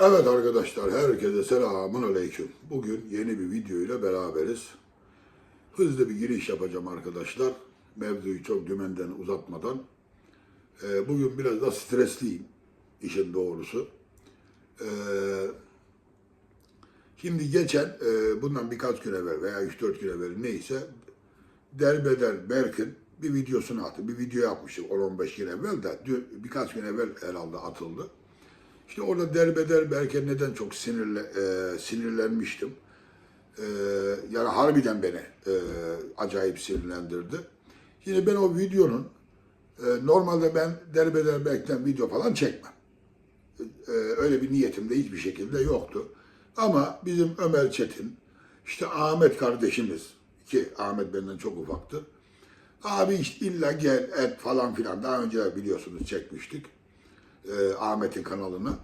Evet arkadaşlar, herkese selamun aleyküm. Bugün yeni bir video ile beraberiz. Hızlı bir giriş yapacağım arkadaşlar. Mevzuyu çok dümenden uzatmadan. Ee, bugün biraz da stresliyim, işin doğrusu. Ee, şimdi geçen, e, bundan birkaç gün evvel veya 3-4 gün evvel neyse, Derbeder Berk'in bir videosunu attı. Bir video yapmıştık 10-15 gün evvel de, birkaç gün evvel herhalde atıldı. İşte orada derbeder belki neden çok sinirle, e, sinirlenmiştim. E, yani harbiden beni e, acayip sinirlendirdi. Yine ben o videonun e, normalde ben derbeder belkten video falan çekmem. E, öyle bir niyetim de hiçbir şekilde yoktu. Ama bizim Ömer Çetin, işte Ahmet kardeşimiz ki Ahmet benden çok ufaktır. Abi işte illa gel et falan filan daha önce biliyorsunuz çekmiştik e, Ahmet'in kanalına.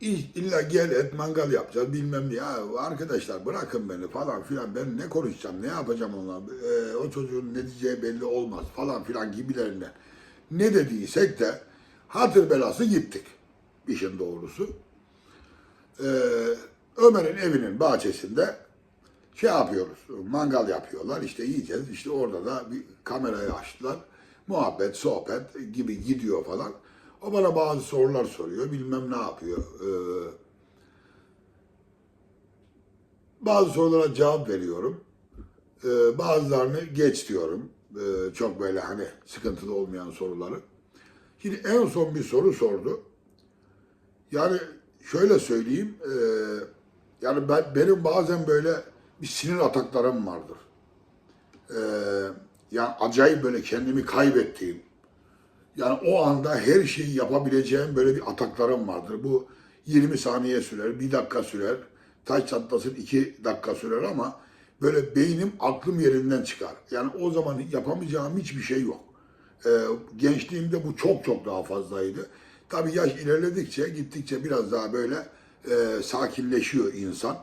İ- İlla gel et mangal yapacağız bilmem ne. Ya arkadaşlar bırakın beni falan filan ben ne konuşacağım ne yapacağım onunla E, o çocuğun ne diyeceği belli olmaz falan filan gibilerinden. Ne dediysek de hatır belası gittik işin doğrusu. E, Ömer'in evinin bahçesinde şey yapıyoruz, mangal yapıyorlar, işte yiyeceğiz. İşte orada da bir kamerayı açtılar. Muhabbet, sohbet gibi gidiyor falan. O bana bazı sorular soruyor, bilmem ne yapıyor. Ee, bazı sorulara cevap veriyorum. Ee, bazılarını geç diyorum. Ee, çok böyle hani sıkıntılı olmayan soruları. Şimdi en son bir soru sordu. Yani şöyle söyleyeyim, e, yani ben benim bazen böyle bir sinir ataklarım vardır. E, yani acayip böyle kendimi kaybettiğim, yani o anda her şeyi yapabileceğim böyle bir ataklarım vardır. Bu 20 saniye sürer, bir dakika sürer, taş çatlasın iki dakika sürer ama böyle beynim aklım yerinden çıkar. Yani o zaman yapamayacağım hiçbir şey yok. Ee, gençliğimde bu çok çok daha fazlaydı. Tabii yaş ilerledikçe, gittikçe biraz daha böyle e, sakinleşiyor insan.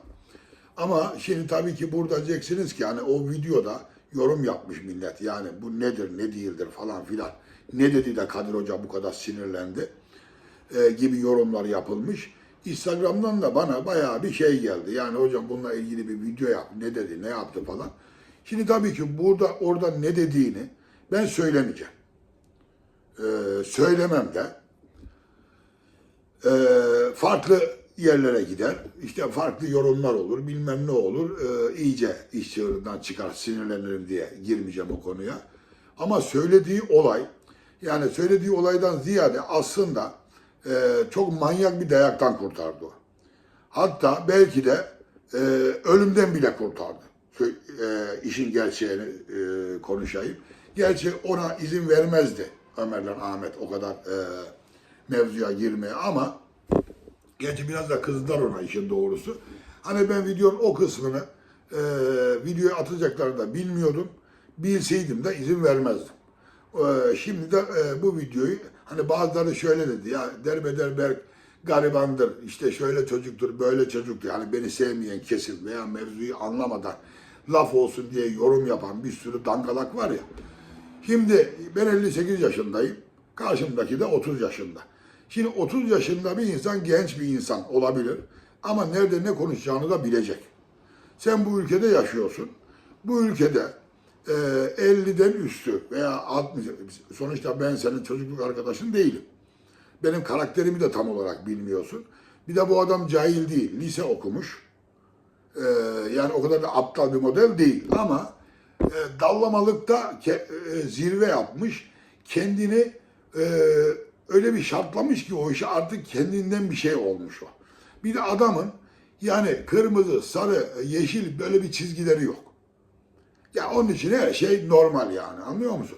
Ama şimdi tabii ki burada diyeceksiniz ki hani o videoda yorum yapmış millet. Yani bu nedir, ne değildir falan filan. Ne dedi de Kadir Hoca bu kadar sinirlendi e, gibi yorumlar yapılmış. Instagram'dan da bana bayağı bir şey geldi. Yani hocam bununla ilgili bir video yap. Ne dedi, ne yaptı falan. Şimdi tabii ki burada orada ne dediğini ben söylemeyeceğim. Ee, söylemem de Ee, farklı yerlere gider. İşte farklı yorumlar olur, bilmem ne olur. Ee, iyice iş çığırından çıkar, sinirlenirim diye girmeyeceğim o konuya. Ama söylediği olay, yani söylediği olaydan ziyade aslında e, çok manyak bir dayaktan kurtardı. Hatta belki de e, ölümden bile kurtardı. E, işin gerçeğini e, konuşayım. Gerçi ona izin vermezdi Ömer'le Ahmet o kadar e, mevzuya girmeye ama gerçi biraz da kızdılar ona işin doğrusu. Hani ben videonun o kısmını e, videoya atacaklarını da bilmiyordum. Bilseydim de izin vermezdim. E, şimdi de e, bu videoyu hani bazıları şöyle dedi ya derbeder Berk garibandır işte şöyle çocuktur böyle çocuktur hani beni sevmeyen kesim veya mevzuyu anlamadan laf olsun diye yorum yapan bir sürü dangalak var ya. Şimdi ben 58 yaşındayım. Karşımdaki de 30 yaşında. Şimdi 30 yaşında bir insan genç bir insan olabilir. Ama nerede ne konuşacağını da bilecek. Sen bu ülkede yaşıyorsun. Bu ülkede e, 50'den üstü veya 60, sonuçta ben senin çocukluk arkadaşın değilim. Benim karakterimi de tam olarak bilmiyorsun. Bir de bu adam cahil değil, lise okumuş. Ee, yani o kadar da aptal bir model değil ama e, dallamalıkta ke- e, zirve yapmış. Kendini e, öyle bir şartlamış ki o işi artık kendinden bir şey olmuş o. Bir de adamın yani kırmızı, sarı, yeşil böyle bir çizgileri yok. Ya onun için her şey normal yani anlıyor musun?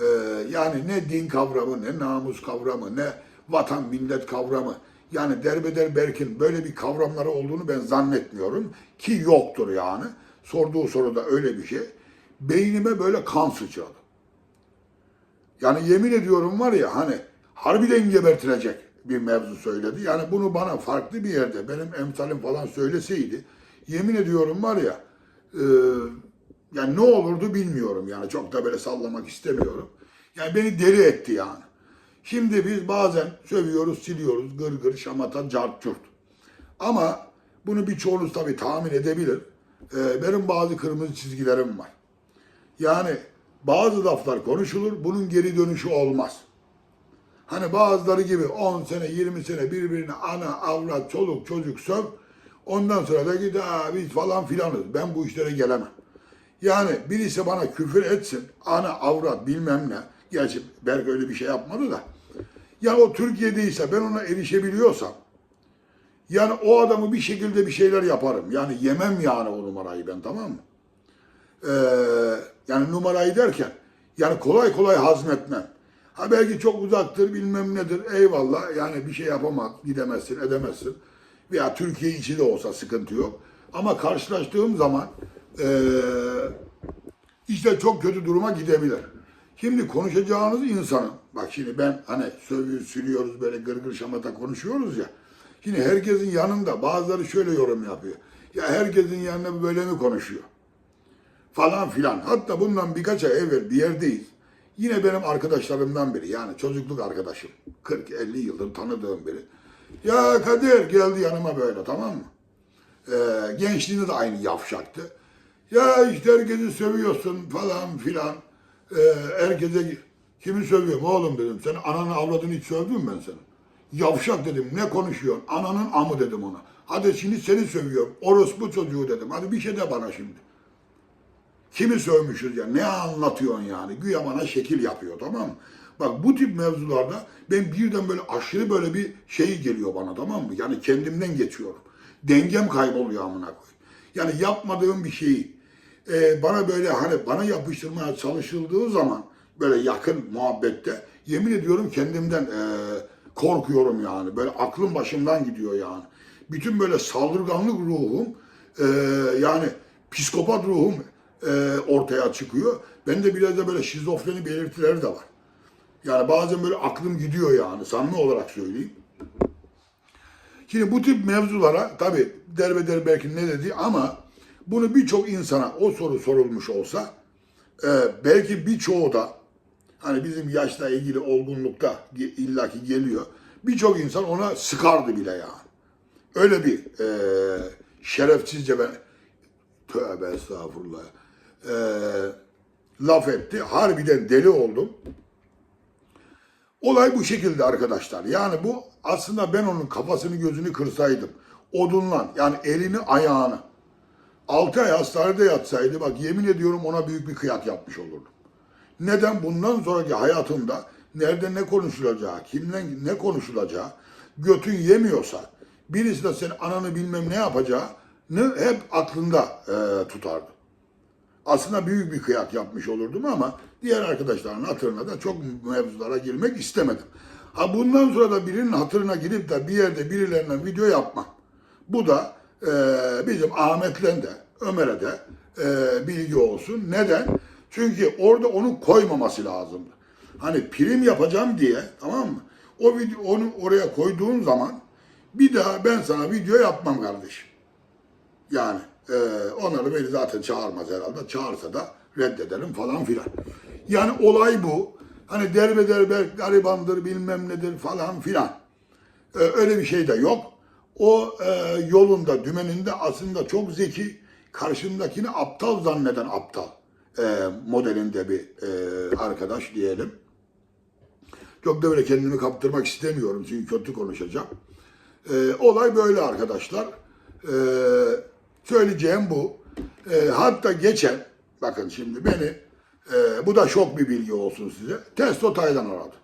Ee, yani ne din kavramı, ne namus kavramı, ne vatan millet kavramı. Yani derbeder Berk'in böyle bir kavramları olduğunu ben zannetmiyorum ki yoktur yani. Sorduğu soruda öyle bir şey. Beynime böyle kan sıçradı. Yani yemin ediyorum var ya hani harbiden gebertilecek bir mevzu söyledi. Yani bunu bana farklı bir yerde benim emsalim falan söyleseydi yemin ediyorum var ya e, yani ne olurdu bilmiyorum yani çok da böyle sallamak istemiyorum. Yani beni deli etti yani. Şimdi biz bazen sövüyoruz, siliyoruz, gır gır, şamata, cart curt. Ama bunu birçoğunuz tabii tahmin edebilir. Ee, benim bazı kırmızı çizgilerim var. Yani bazı laflar konuşulur, bunun geri dönüşü olmaz. Hani bazıları gibi 10 sene, 20 sene birbirine ana, avrat, çoluk, çocuk söv. Ondan sonra da git "Aa, biz falan filanız. Ben bu işlere gelemem. Yani birisi bana küfür etsin, ana, avrat bilmem ne. Gerçi Berk öyle bir şey yapmadı da. Ya o Türkiye'deyse ben ona erişebiliyorsam, yani o adamı bir şekilde bir şeyler yaparım. Yani yemem yani o numarayı ben tamam mı? Ee, yani numarayı derken yani kolay kolay hazmetmem. Ha belki çok uzaktır bilmem nedir eyvallah yani bir şey yapamaz gidemezsin edemezsin. Veya Türkiye içi de olsa sıkıntı yok. Ama karşılaştığım zaman ee, işte çok kötü duruma gidebilir. Şimdi konuşacağınız insanın, bak şimdi ben hani sövüyoruz, sürüyoruz böyle gırgır şamata konuşuyoruz ya. Şimdi herkesin yanında bazıları şöyle yorum yapıyor. Ya herkesin yanında böyle mi konuşuyor? Falan filan. Hatta bundan birkaç ay evvel bir yerdeyiz. Yine benim arkadaşlarımdan biri yani çocukluk arkadaşım. 40-50 yıldır tanıdığım biri. Ya Kadir geldi yanıma böyle tamam mı? Ee, gençliğinde de aynı yavşaktı. Ya işte herkesi sövüyorsun falan filan. Ee, herkese kimi sövüyorum oğlum dedim. Sen ananı avladığını hiç sövdün mü ben senin? Yavşak dedim ne konuşuyorsun? Ananın amı dedim ona. Hadi şimdi seni sövüyorum. Orospu çocuğu dedim. Hadi bir şey de bana şimdi. Kimi sövmüşüz ya? Ne anlatıyorsun yani? Güya bana şekil yapıyor tamam mı? Bak bu tip mevzularda ben birden böyle aşırı böyle bir şey geliyor bana tamam mı? Yani kendimden geçiyorum. Dengem kayboluyor amına koy. Yani yapmadığım bir şeyi e, bana böyle hani bana yapıştırmaya çalışıldığı zaman böyle yakın muhabbette yemin ediyorum kendimden e, korkuyorum yani. Böyle aklım başımdan gidiyor yani. Bütün böyle saldırganlık ruhum e, yani psikopat ruhum e, ortaya çıkıyor. Bende biraz da böyle şizofreni belirtileri de var. Yani bazen böyle aklım gidiyor yani samimi olarak söyleyeyim. Şimdi bu tip mevzulara tabi derbeder belki ne dedi ama bunu birçok insana o soru sorulmuş olsa e, belki birçoğu da hani bizim yaşla ilgili olgunlukta illaki geliyor. Birçok insan ona sıkardı bile yani. Öyle bir e, şerefsizce ben tövbe estağfurullah e, laf etti. Harbiden deli oldum. Olay bu şekilde arkadaşlar. Yani bu aslında ben onun kafasını gözünü kırsaydım. Odunlan yani elini ayağını. 6 ay hastanede yatsaydı bak yemin ediyorum ona büyük bir kıyak yapmış olurdum. Neden? Bundan sonraki hayatında nerede ne konuşulacağı, kimle ne konuşulacağı götün yemiyorsa birisi de senin ananı bilmem ne yapacağı hep aklında e, tutardı. Aslında büyük bir kıyak yapmış olurdum ama diğer arkadaşların hatırına da çok mevzulara girmek istemedim. Ha bundan sonra da birinin hatırına girip de bir yerde birilerine video yapmam. Bu da e, bizim Ahmet'le de Ömer'e de e, bilgi olsun. Neden? Çünkü orada onu koymaması lazımdı. Hani prim yapacağım diye tamam mı? O video onu oraya koyduğun zaman bir daha ben sana video yapmam kardeşim. Yani e, onları beni zaten çağırmaz herhalde. Çağırsa da reddederim falan filan. Yani olay bu. Hani derbeder belki garibandır bilmem nedir falan filan. E, öyle bir şey de yok. O e, yolunda, dümeninde aslında çok zeki, karşındakini aptal zanneden aptal e, modelinde bir e, arkadaş diyelim. Çok da böyle kendimi kaptırmak istemiyorum çünkü kötü konuşacağım. E, olay böyle arkadaşlar. E, söyleyeceğim bu. E, hatta geçen, bakın şimdi beni, e, bu da şok bir bilgi olsun size. Testo Taylan aradı.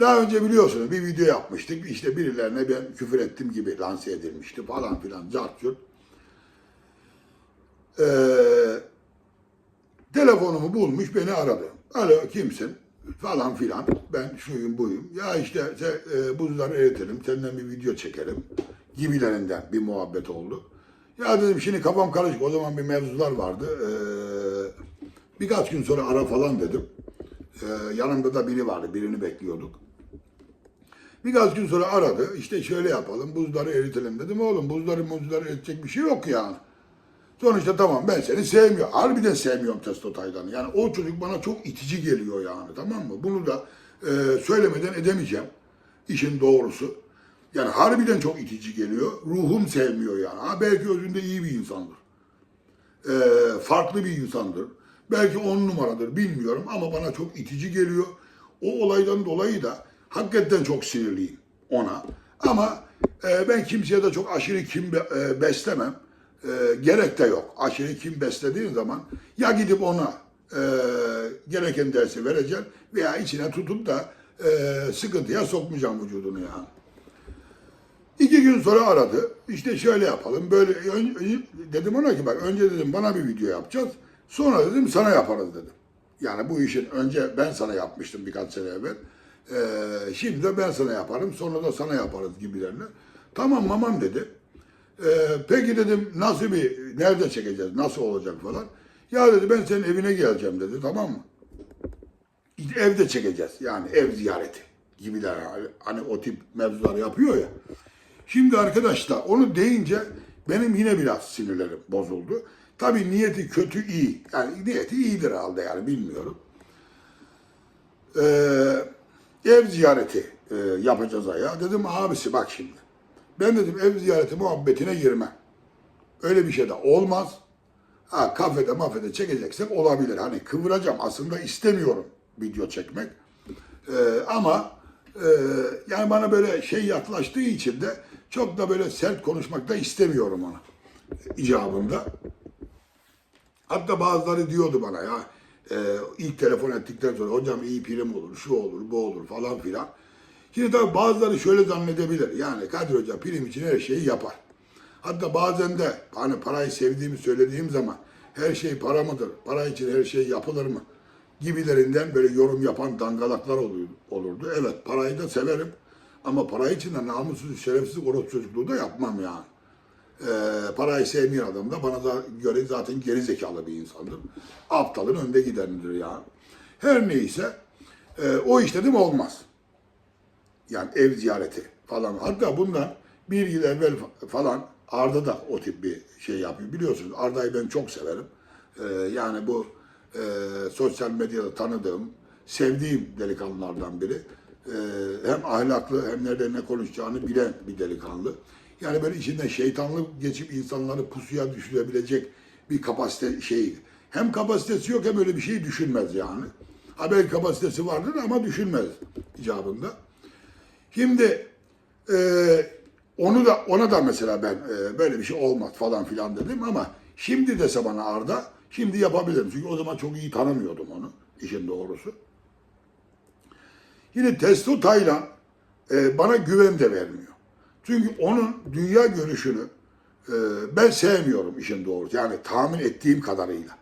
Daha önce biliyorsunuz bir video yapmıştık. İşte birilerine ben küfür ettim gibi lanse edilmişti falan filan. Cart curt. Ee, telefonumu bulmuş beni aradı. Alo kimsin? Falan filan. Ben şuyum buyum. Ya işte e, buzları eritelim. Senden bir video çekelim. Gibilerinden bir muhabbet oldu. Ya dedim şimdi kafam karışık. O zaman bir mevzular vardı. Ee, birkaç gün sonra ara falan dedim. Ee, yanımda da biri vardı. Birini bekliyorduk. Birkaç gün sonra aradı. İşte şöyle yapalım. Buzları eritelim dedim. Oğlum buzları buzları eritecek bir şey yok yani. Sonuçta tamam ben seni sevmiyorum. Harbiden sevmiyorum Testo Taylan'ı. Yani o çocuk bana çok itici geliyor yani tamam mı? Bunu da e, söylemeden edemeyeceğim. İşin doğrusu. Yani harbiden çok itici geliyor. Ruhum sevmiyor yani. Ha, belki özünde iyi bir insandır. E, farklı bir insandır. Belki on numaradır bilmiyorum ama bana çok itici geliyor. O olaydan dolayı da hakikaten çok sinirliyim ona. Ama e, ben kimseye de çok aşırı kim be- e, beslemem. E, gerek de yok. Aşırı kim beslediğin zaman ya gidip ona e, gereken dersi vereceksin veya içine tutup da e, sıkıntıya sokmayacağım vücudunu yani. İki gün sonra aradı. İşte şöyle yapalım. Böyle dedim ona ki bak önce dedim bana bir video yapacağız. Sonra dedim sana yaparız dedim. Yani bu işin önce ben sana yapmıştım birkaç sene evvel. Ee, şimdi de ben sana yaparım. Sonra da sana yaparız gibilerine. Tamam mamam dedi. Ee, peki dedim nasıl bir nerede çekeceğiz? Nasıl olacak falan. Ya dedi ben senin evine geleceğim dedi. Tamam mı? Evde çekeceğiz. Yani ev ziyareti gibiler. Hani, hani o tip mevzular yapıyor ya. Şimdi arkadaşlar onu deyince benim yine biraz sinirlerim bozuldu. Tabii niyeti kötü iyi. Yani niyeti iyidir herhalde yani bilmiyorum. Ee, ev ziyareti e, yapacağız ya. Dedim abisi bak şimdi. Ben dedim ev ziyareti muhabbetine girmem. Öyle bir şey de olmaz. Ha kafede mafede çekeceksek olabilir. Hani kıvıracağım aslında istemiyorum video çekmek. Ee, ama e, yani bana böyle şey yaklaştığı için de çok da böyle sert konuşmak da istemiyorum ona icabında. Hatta bazıları diyordu bana ya e, ilk telefon ettikten sonra hocam iyi prim olur, şu olur, bu olur falan filan. Şimdi tabii bazıları şöyle zannedebilir. Yani Kadir Hoca prim için her şeyi yapar. Hatta bazen de hani parayı sevdiğimi söylediğim zaman her şey para mıdır? Para için her şey yapılır mı? Gibilerinden böyle yorum yapan dangalaklar olurdu. Evet parayı da severim. Ama para için de namussuz, şerefsiz orospu çocukluğu da yapmam yani. Ee, parayı sevmeyen adam da bana da göre zaten geri zekalı bir insandır. Aptalın önde gidenidir yani. Her neyse e, o iş dedim olmaz. Yani ev ziyareti falan. Hatta bundan bir yıl evvel fa- falan Arda da o tip bir şey yapıyor. Biliyorsunuz Arda'yı ben çok severim. Ee, yani bu e, sosyal medyada tanıdığım, sevdiğim delikanlılardan biri. Ee, hem ahlaklı hem nerede ne konuşacağını bilen bir delikanlı. Yani böyle içinden şeytanlık geçip insanları pusuya düşürebilecek bir kapasite şey. Hem kapasitesi yok hem öyle bir şey düşünmez yani. Ha belki kapasitesi vardır ama düşünmez icabında. Şimdi e, onu da ona da mesela ben e, böyle bir şey olmaz falan filan dedim ama şimdi dese bana Arda şimdi yapabilirim. Çünkü o zaman çok iyi tanımıyordum onu işin doğrusu. Yine Testo Taylan e, bana güven de vermiyor. Çünkü onun dünya görüşünü e, ben sevmiyorum işin doğrusu. Yani tahmin ettiğim kadarıyla.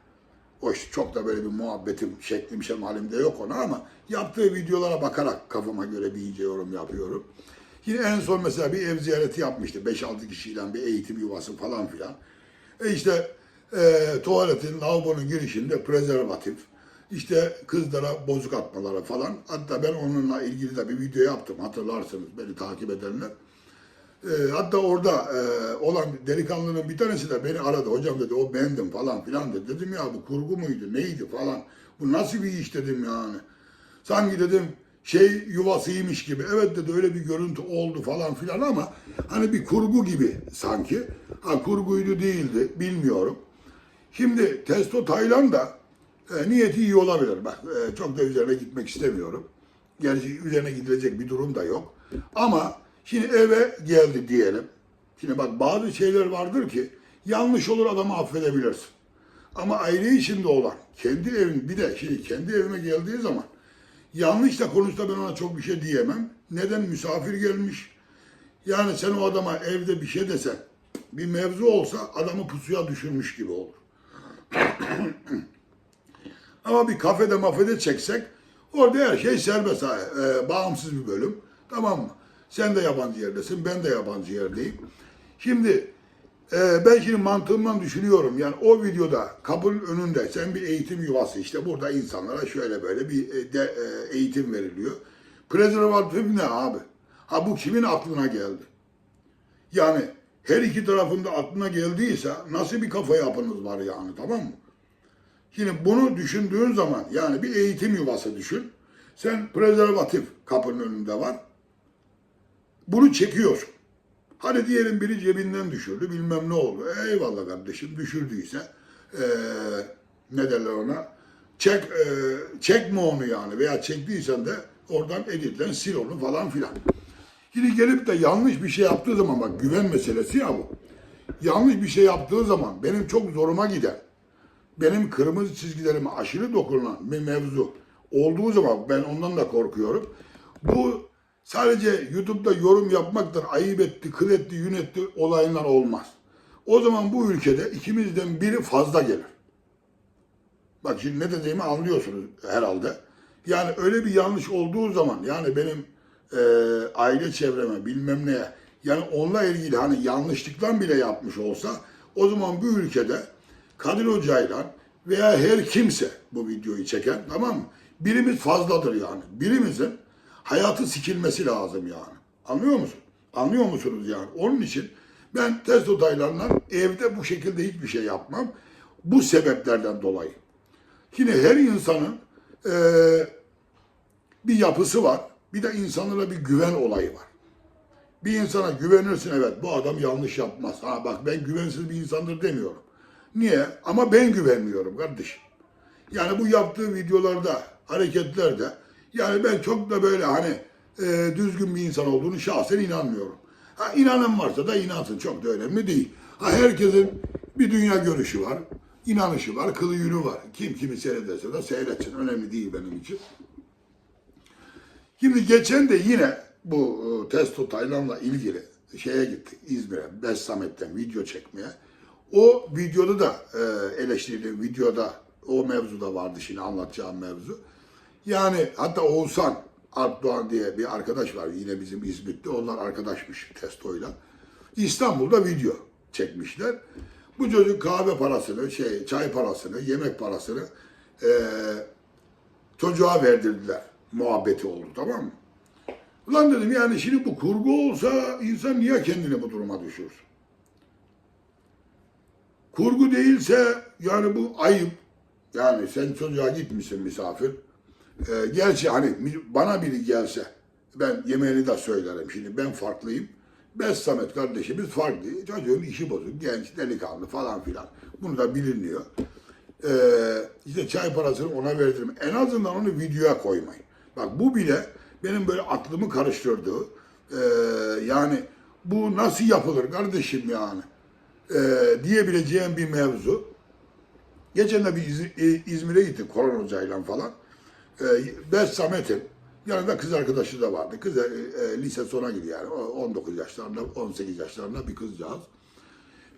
Hoş çok da böyle bir muhabbetim, şeklim, şemalim de yok ona ama yaptığı videolara bakarak kafama göre bir iyice yorum yapıyorum. Yine en son mesela bir ev ziyareti yapmıştı. 5-6 kişiyle bir eğitim yuvası falan filan. E işte e, tuvaletin, lavabonun girişinde prezervatif, işte kızlara bozuk atmaları falan. Hatta ben onunla ilgili de bir video yaptım. Hatırlarsınız beni takip edenler. E, hatta orada e, olan delikanlının bir tanesi de beni aradı. Hocam dedi o bendim falan filan dedi. Dedim ya bu kurgu muydu neydi falan. Bu nasıl bir iş dedim yani. Sanki dedim şey yuvasıymış gibi. Evet dedi öyle bir görüntü oldu falan filan ama hani bir kurgu gibi sanki. Ha kurguydu değildi bilmiyorum. Şimdi Testo Taylan da e, niyeti iyi olabilir. Bak e, çok da üzerine gitmek istemiyorum. Gerçi üzerine gidilecek bir durum da yok. Ama şimdi eve geldi diyelim. Şimdi bak bazı şeyler vardır ki yanlış olur adamı affedebilirsin. Ama aile içinde olan kendi evin bir de şimdi kendi evime geldiği zaman yanlış da konuşsa ben ona çok bir şey diyemem. Neden misafir gelmiş? Yani sen o adama evde bir şey desen bir mevzu olsa adamı pusuya düşürmüş gibi olur. Ama bir kafede mafede çeksek orada her şey serbest. e, bağımsız bir bölüm. Tamam mı? Sen de yabancı yerdesin, ben de yabancı yerdeyim. Şimdi e, ben şimdi mantığımdan düşünüyorum. Yani o videoda kapının önünde sen bir eğitim yuvası işte burada insanlara şöyle böyle bir e, de, e, eğitim veriliyor. Prezervatif ne abi? Ha bu kimin aklına geldi? Yani her iki tarafında aklına geldiyse nasıl bir kafa yapınız var yani tamam mı? Şimdi bunu düşündüğün zaman yani bir eğitim yuvası düşün. Sen prezervatif kapının önünde var. Bunu çekiyorsun. Hadi diyelim biri cebinden düşürdü bilmem ne oldu. Eyvallah kardeşim düşürdüyse eee ne derler ona çek eee, çekme onu yani veya çektiysen de oradan editlen sil onu falan filan. Şimdi gelip de yanlış bir şey yaptığı zaman bak güven meselesi ya bu. Yanlış bir şey yaptığı zaman benim çok zoruma gider. Benim kırmızı çizgilerime aşırı dokunan bir mevzu olduğu zaman ben ondan da korkuyorum. Bu sadece YouTube'da yorum yapmaktır, ayıp etti, kıl etti, yün etti olaylar olmaz. O zaman bu ülkede ikimizden biri fazla gelir. Bak şimdi ne dediğimi anlıyorsunuz herhalde. Yani öyle bir yanlış olduğu zaman yani benim e, aile çevreme bilmem neye yani onunla ilgili hani yanlışlıktan bile yapmış olsa o zaman bu ülkede Kadir Hoca'yla veya her kimse bu videoyu çeken tamam mı? Birimiz fazladır yani. Birimizin hayatı sikilmesi lazım yani. Anlıyor musun? Anlıyor musunuz yani? Onun için ben test odaylarla evde bu şekilde hiçbir şey yapmam. Bu sebeplerden dolayı. Yine her insanın eee, bir yapısı var. Bir de insanlara bir güven olayı var. Bir insana güvenirsin evet bu adam yanlış yapmaz. Ha bak ben güvensiz bir insandır demiyorum. Niye? Ama ben güvenmiyorum kardeşim. Yani bu yaptığı videolarda, hareketlerde yani ben çok da böyle hani e, düzgün bir insan olduğunu şahsen inanmıyorum. Ha inanan varsa da inansın çok da önemli değil. Ha herkesin bir dünya görüşü var, inanışı var, kılı yünü var. Kim kimi seyrederse de seyretsin. Önemli değil benim için. Şimdi geçen de yine bu e, Testo Taylan'la ilgili şeye gittik İzmir'e, Bessamet'ten video çekmeye. O videoda da e, eleştirdiğim videoda o mevzu da vardı şimdi anlatacağım mevzu. Yani hatta Oğuzhan Alpdoğan diye bir arkadaş var yine bizim İzmit'te. Onlar arkadaşmış Testo'yla. İstanbul'da video çekmişler. Bu çocuk kahve parasını, şey çay parasını, yemek parasını e, çocuğa verdirdiler. Muhabbeti oldu tamam mı? Ulan dedim yani şimdi bu kurgu olsa insan niye kendini bu duruma düşürsün? Kurgu değilse yani bu ayıp. Yani sen çocuğa gitmişsin misafir. Ee, gerçi hani bana biri gelse ben yemeğini de söylerim. Şimdi ben farklıyım. Bes Samet kardeşimiz farklı. Çocuğun işi bozuk, genç, delikanlı falan filan. Bunu da biliniyor. Ee, işte çay parasını ona verdim. En azından onu videoya koymayın. Bak bu bile benim böyle aklımı karıştırdığı ee, yani bu nasıl yapılır kardeşim yani ee, diyebileceğim bir mevzu. Geçen de bir İz- İzmir'e gittik Koran Hoca'yla falan. Ee, Bes Samet'in yanında kız arkadaşı da vardı. Kız e, e, lise sona gidiyor yani. O 19 yaşlarında, 18 yaşlarında bir kızcağız.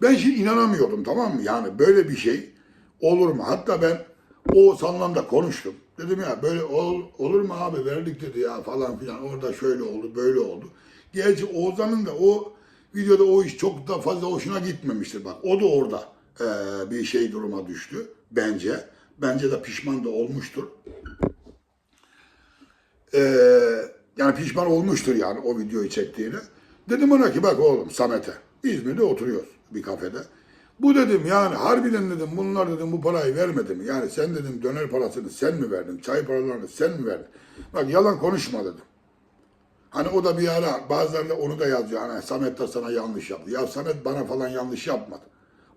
Ben şimdi inanamıyordum tamam mı? Yani böyle bir şey olur mu? Hatta ben o da konuştum. Dedim ya böyle ol- olur mu abi verdik dedi ya falan filan. Orada şöyle oldu böyle oldu. Gerçi Oğuzhan'ın da o videoda o iş çok da fazla hoşuna gitmemiştir. Bak o da orada eee, bir şey duruma düştü bence. Bence de pişman da olmuştur. Eee, yani pişman olmuştur yani o videoyu çektiğine. Dedim ona ki bak oğlum Samet'e İzmir'de oturuyoruz bir kafede. Bu dedim yani harbiden dedim bunlar dedim bu parayı vermedi mi? Yani sen dedim döner parasını sen mi verdin? Çay paralarını sen mi verdin? Bak yalan konuşma dedim. Hani o da bir ara bazıları da onu da yazıyor. Hani Samet de sana yanlış yaptı. Ya Samet bana falan yanlış yapmadı.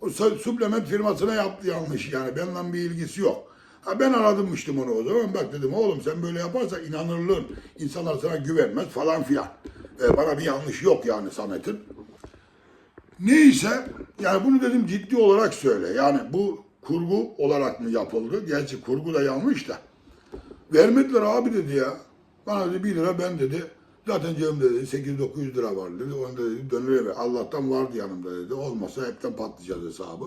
O su- suplement firmasına yaptı yanlış yani. Benimle bir ilgisi yok. Ha ben aramıştım onu o zaman. Bak dedim oğlum sen böyle yaparsan inanırlığın. insanlar sana güvenmez falan filan. Ee, bana bir yanlış yok yani Samet'in. Neyse yani bunu dedim ciddi olarak söyle. Yani bu kurgu olarak mı yapıldı? Gerçi kurgu da yanlış da. Vermediler abi dedi ya. Bana dedi 1 lira ben dedi. Zaten cebimde dedi 800-900 lira var dedi. Onu dedi dönüre ver. Allah'tan vardı yanımda dedi. Olmasa hepten patlayacağız hesabı.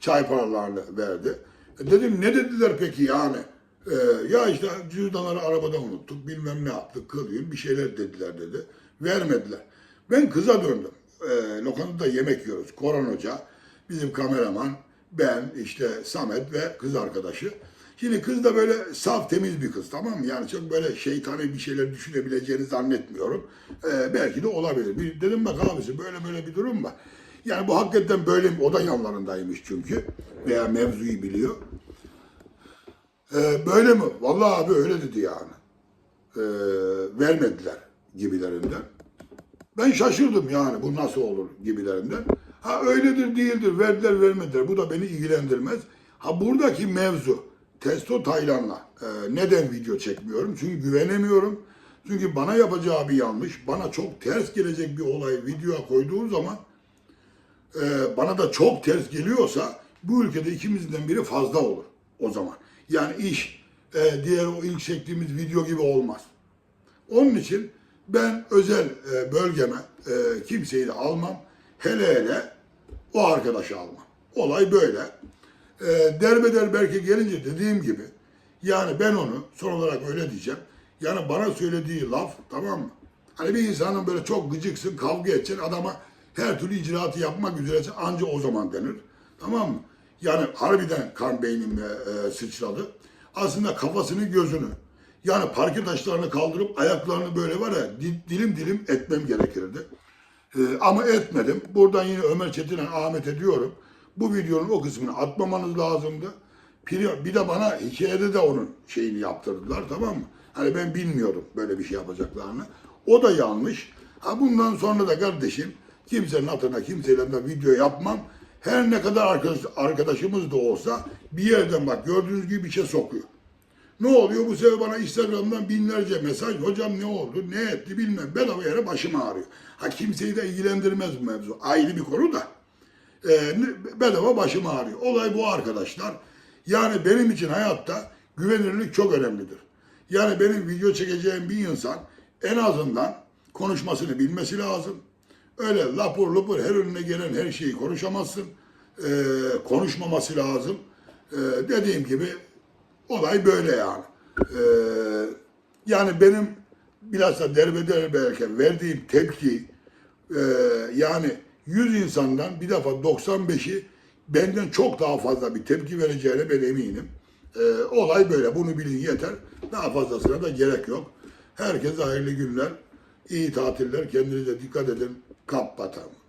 Çay paralarını verdi. E dedim ne dediler peki yani? E, ya işte cüzdanları arabada unuttuk. Bilmem ne yaptık. Kılıyım bir şeyler dediler dedi. Vermediler. Ben kıza döndüm. E, lokantada yemek yiyoruz. Koran Hoca, bizim kameraman, ben, işte Samet ve kız arkadaşı. Şimdi kız da böyle saf temiz bir kız tamam mı? Yani çok böyle şeytani bir şeyler düşünebileceğini zannetmiyorum. Ee, belki de olabilir. Bir, dedim bak abisi böyle böyle bir durum var. Yani bu hakikaten böyle? O da yanlarındaymış çünkü. Veya mevzuyu biliyor. Ee, böyle mi? Vallahi abi öyle dedi yani. e, vermediler gibilerinden. Ben şaşırdım yani bu nasıl olur gibilerinden. Ha öyledir değildir verdiler vermediler bu da beni ilgilendirmez. Ha buradaki mevzu Testo Taylan'la e, neden video çekmiyorum? Çünkü güvenemiyorum. Çünkü bana yapacağı bir yanlış, bana çok ters gelecek bir olayı videoya koyduğu zaman e, bana da çok ters geliyorsa bu ülkede ikimizden biri fazla olur o zaman. Yani iş e, diğer o ilk çektiğimiz video gibi olmaz. Onun için ben özel e, bölgeme e, kimseyi de almam. Hele hele o arkadaşı almam. Olay böyle. E, derbeder belki gelince dediğim gibi yani ben onu son olarak öyle diyeceğim. Yani bana söylediği laf tamam mı? Hani bir insanın böyle çok gıcıksın kavga edeceksin adama her türlü icraatı yapmak üzeresin anca o zaman denir. Tamam mı? Yani harbiden kan beynimle e, sıçradı. Aslında kafasını gözünü yani parke taşlarını kaldırıp ayaklarını böyle var ya di- dilim dilim etmem gerekirdi. Ee, ama etmedim. Buradan yine Ömer Çetin'e Ahmet ediyorum. Bu videonun o kısmını atmamanız lazımdı. Bir, de bana hikayede de onun şeyini yaptırdılar tamam mı? Hani ben bilmiyordum böyle bir şey yapacaklarını. O da yanlış. Ha bundan sonra da kardeşim kimsenin hatırına kimseyle de video yapmam. Her ne kadar arkadaş, arkadaşımız da olsa bir yerden bak gördüğünüz gibi bir şey sokuyor. Ne oluyor? Bu sefer bana Instagram'dan binlerce mesaj. Hocam ne oldu? Ne etti bilmem. Bedava yere başım ağrıyor. Ha kimseyi de ilgilendirmez bu mevzu. Ayrı bir konu da. Ee, bedava başım ağrıyor. Olay bu arkadaşlar. Yani benim için hayatta güvenilirlik çok önemlidir. Yani benim video çekeceğim bir insan en azından konuşmasını bilmesi lazım. Öyle lapur lupur her önüne gelen her şeyi konuşamazsın. Ee, konuşmaması lazım. Ee, dediğim gibi Olay böyle yani. Ee, yani benim bilhassa derbeder belki verdiğim tepki e, yani 100 insandan bir defa 95'i benden çok daha fazla bir tepki vereceğine ben eminim. Ee, olay böyle. Bunu bilin yeter. Daha fazlasına da gerek yok. Herkese hayırlı günler, iyi tatiller. Kendinize dikkat edin. Kapatalım.